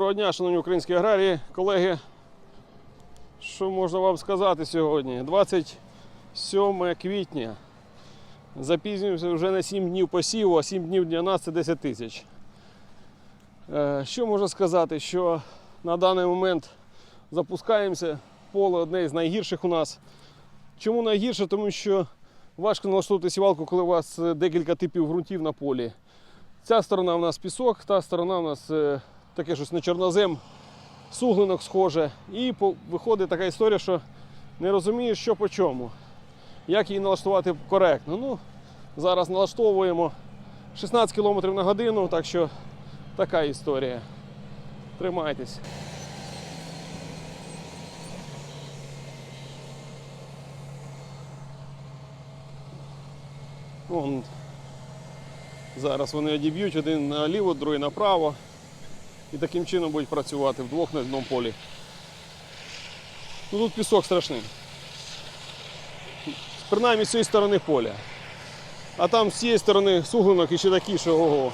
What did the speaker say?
Доброго дня, шановні українські аграрії, колеги. Що можна вам сказати сьогодні? 27 квітня. Запізнюємося вже на 7 днів посіву, а 7 днів для нас це 10 тисяч. Е, Що можна сказати? Що на даний момент запускаємося. Поле одне з найгірших у нас. Чому найгірше? Тому що важко налаштувати сівалку, коли у вас декілька типів ґрунтів на полі. Ця сторона у нас пісок, та сторона у нас е, таке щось на чорнозем, суглинок схоже. І виходить така історія, що не розумієш, що по чому. Як її налаштувати коректно. Ну, зараз налаштовуємо 16 км на годину, так що така історія. Тримайтесь. Вон, зараз вони одіб'ють один наліво, другий направо. І таким чином будуть працювати вдвох на одному полі. Ну, тут пісок страшний. Принаймні з цієї сторони поля. А там з цієї сторони суглинок і ще такі, що ого.